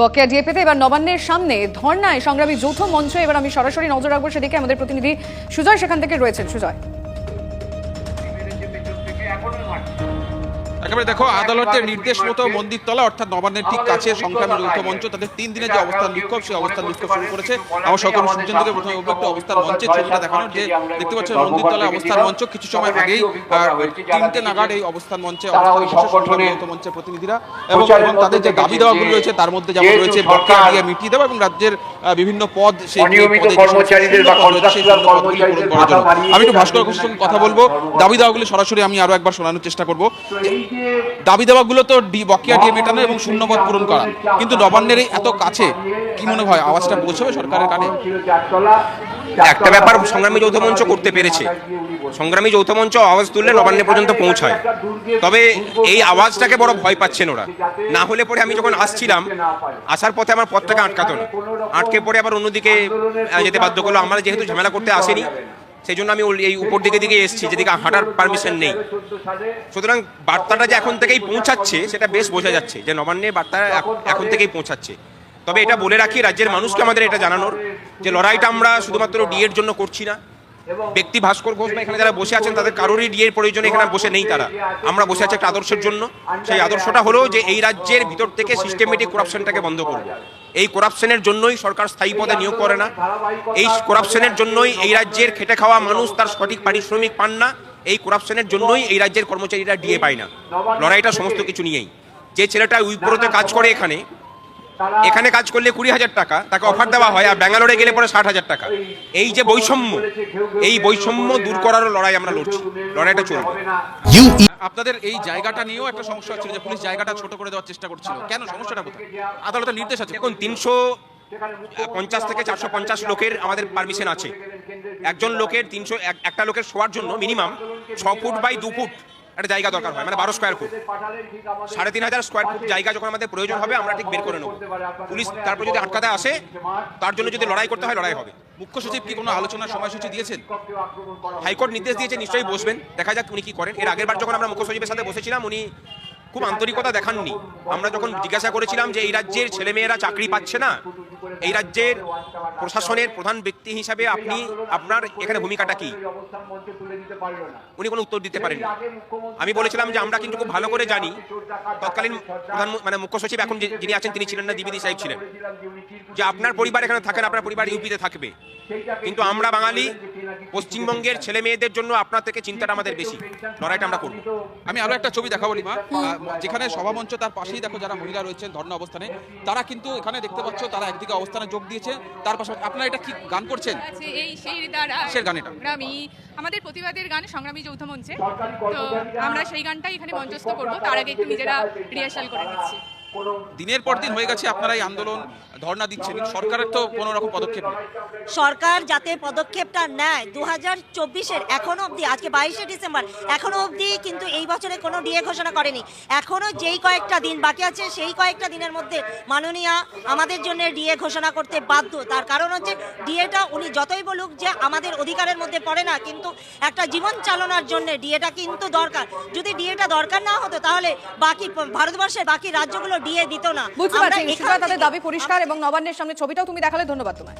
বকেয়া ডিএপিতে এবার নবান্নের সামনে ধর্নায় সংগ্রামী যৌথ মঞ্চ, এবার আমি সরাসরি নজর রাখব সেদিকে আমাদের প্রতিনিধি সুজয়, সেখান থেকে রয়েছেন সুজয়। একেবারে দেখো আদালতের নির্দেশ মতো মন্দিরতলা অর্থাৎ নবান্নের ঠিক কাছে সংগ্রামী যৌথ মঞ্চ তাদের তিন দিনের যে অবস্থান বিক্ষোভ সেই অবস্থান বিক্ষোভ শুরু করেছে। আমার সহকর্মী সূর্যেন্দ্রকে প্রথমে একটু অবস্থান মঞ্চের ছবিটা দেখানোর যে দেখতে পাচ্ছেন মন্দিরতলায় অবস্থান মঞ্চ কিছু সময় আগেই তিনটে নাগাদ এই অবস্থান মঞ্চে সংগ্রামী যৌথ মঞ্চের প্রতিনিধিরা এবং তাদের যে দাবি দেওয়াগুলো রয়েছে তার মধ্যে যেমন রয়েছে বকেয়া দিয়ে মিটিয়ে দেওয়া এবং রাজ্যের বিভিন্ন পদ সেই কর্মচারীদের আমি একটু ভাস্কর ঘোষের সঙ্গে কথা বলব দাবি দেওয়াগুলি সরাসরি আমি আরও একবার শোনানোর চেষ্টা করব দাবি দেওয়াগুলো তো বকেয়া দিয়ে মেটানো এবং শূন্যপদ পূরণ করা। কিন্তু নবান্নের এত কাছে, কি মনে হয়, আওয়াজটা পৌঁছবে সরকারের কানে? একটা ব্যাপার, সংগ্রামী যৌথ মঞ্চ করতে পেরেছে। সংগ্রামী যৌথ মঞ্চ আওয়াজ তুললে নবান্নে পর্যন্ত পৌঁছায়। তবে এই আওয়াজটাকে বড় ভয় পাচ্ছেন ওরা। না হলে পরে আমি যখন আসছিলাম, আসার পথে আমার পথটাকে আটকাতো না। আটকে পরে আবার অন্যদিকে যেতে বাধ্য করল। আমরা যেহেতু ঝামেলা করতে আসেনি সেই জন্য আমি এই উপর দিকে দিকে এসেছি, যেদিকে হাঁটার পারমিশন নেই। সুতরাং বার্তাটা যে এখন থেকেই পৌঁছাচ্ছে, সেটা বেশ বোঝা যাচ্ছে যে নবান্নে বার্তা এখন থেকেই পৌঁছাচ্ছে। তবে এটা বলে রাখি, রাজ্যের মানুষকে আমাদের এটা জানানোর যে লড়াইটা আমরা শুধুমাত্র ডিএর জন্য করছি না। ব্যক্তি ভাস্কর ঘোষ বা এখানে যারা বসে আছেন, তাদের কারোরই ডিএর প্রয়োজন এখানে বসে নেই তারা। আমরা বসে আছি একটা আদর্শের জন্য। সেই আদর্শটা হলো যে এই রাজ্যের ভিতর থেকে সিস্টেমেটিক করাপশনটাকে বন্ধ করব। এই করাপশনের জন্যই সরকার স্থায়ী পদে নিয়োগ করে না। এই করাপশনের জন্যই এই রাজ্যের খেটে খাওয়া মানুষ তার সঠিক পারিশ্রমিক পান না। এই করাপশনের জন্যই এই রাজ্যের কর্মচারীরা ডিএ পায় না। লড়াইটা সমস্ত কিছু নিয়েই। যে ছেলেটা উইপ্রোতে কাজ করে এখানে এখানে কাজ করলে কুড়ি হাজার টাকা তাকে অফার দেওয়া হয় আর ব্যাঙ্গালোরে গেলে পরে ষাট হাজার টাকা। এই যে বৈষম্য এই বৈষম্য দূর করারও লড়াই আমরা লড়ছি। লড়াইটা চলবে। আপনাদের এই জায়গাটা নিয়েও একটা সমস্যা হচ্ছিল যে পুলিশ জায়গাটা ছোট করে দেওয়ার চেষ্টা করছিল। কেন? সমস্যাটা কোথায়? আদালতের নির্দেশ আছে। এখন তিনশো পঞ্চাশ থেকে চারশো পঞ্চাশ লোকের আমাদের পারমিশন আছে। একজন লোকের তিনশো একটা লোকের শোয়ার জন্য মিনিমাম ছ ফুট বাই দু ফুট একটা জায়গা দরকার হয় মানে বারো স্কোয়ার ফুট সাড়ে তিন হাজার স্কোয়ার ফুট জায়গা যখন আমাদের প্রয়োজন হবে, আমরা ঠিক বের করে নেব। পুলিশ তারপর যদি আটকাতে আসে, তার জন্য যদি লড়াই করতে হয়, লড়াই হবে। মুখ্য সচিব কি কোনো আলোচনার সময়সূচি দিয়েছেন? হাইকোর্ট নির্দেশ দিয়েছে, নিশ্চয়ই বসবেন। দেখা যাক উনি কি করেন। এর আগের বার যখন আমরা মুখ্য সচিবের সাথে বসেছিলাম, উনি খুব আন্তরিকতা দেখাননি। আমরা যখন জিজ্ঞাসা করেছিলাম যে এই রাজ্যের ছেলেমেয়েরা চাকরি পাচ্ছে না, এই রাজ্যের প্রশাসনের প্রধান ব্যক্তি হিসাবে আপনি, আপনার এখানে ভূমিকাটা কি? উনি কোনো উত্তর দিতে পারেননি। আমি বলেছিলাম যে আমরা কিন্তু খুব ভালো করে জানি, তৎকালীন প্রধান মানে মুখ্য সচিব এখন যিনি আছেন তিনি ছিলেন না দ্বিবেদী সাহেব ছিলেন। যে আপনার পরিবার এখানে থাকেন, আপনার পরিবার ইউপিতে থাকবে। কিন্তু আমরা বাঙালি পশ্চিমবঙ্গের ছেলে মেয়েদের জন্য আপনার থেকে চিন্তাটা আমাদের বেশি। লড়াইটা আমরা করব। আমি আরও একটা ছবি দেখাবো লিমা যেখানে সভামঞ্চ তার পাশেই দেখো যারা মহিলা রয়েছেন ধর্ণা অবস্থানে তারা কিন্তু এখানে দেখতে পাচ্ছ তারা একদিকে অবস্থানে যোগ দিয়েছে। তার পাশাপাশি আপনারা এটা কি গান করছেন? এই সেই দ্বারা গান এটা? সংগ্রামী আমাদের প্রতিবাদের গান সংগ্রামী যৌথ মঞ্চে। তো আমরা সেই গানটাই এখানে মঞ্চস্থ করব। তার আগে একটু নিজেরা রিহার্সাল করে নিচ্ছি। দিনের পর দিন হয়ে গেছে আপনারা এই আন্দোলন ধর্ণা দিচ্ছেন। সরকারের তো কোনো রকম পদক্ষেপ সরকার যাতে পদক্ষেপটা নেয় দু হাজার চব্বিশের এখনও অবধি, আজকে বাইশে ডিসেম্বর, এখনও অবধি কিন্তু এই বছরে কোনো ডিএ ঘোষণা করেনি। এখনও যেই কয়েকটা দিন বাকি আছে, সেই কয়েকটা দিনের মধ্যে মাননীয়া আমাদের জন্য ডিএ ঘোষণা করতে বাধ্য। তার কারণ হচ্ছে ডিএটা উনি যতই বলুক যে আমাদের অধিকারের মধ্যে পড়ে না, কিন্তু একটা জীবন চালানোর জন্য ডিএটা কিন্তু দরকার। যদি ডিএটা দরকার না হতো, তাহলে বাকি ভারতবর্ষের বাকি রাজ্যগুলো ডিএ দিত না। বুঝতে পারছি তাদের দাবি পরিষ্কার এবং নবান্নের সামনে ছবিটাও তুমি দেখালে ধন্যবাদ তোমায়।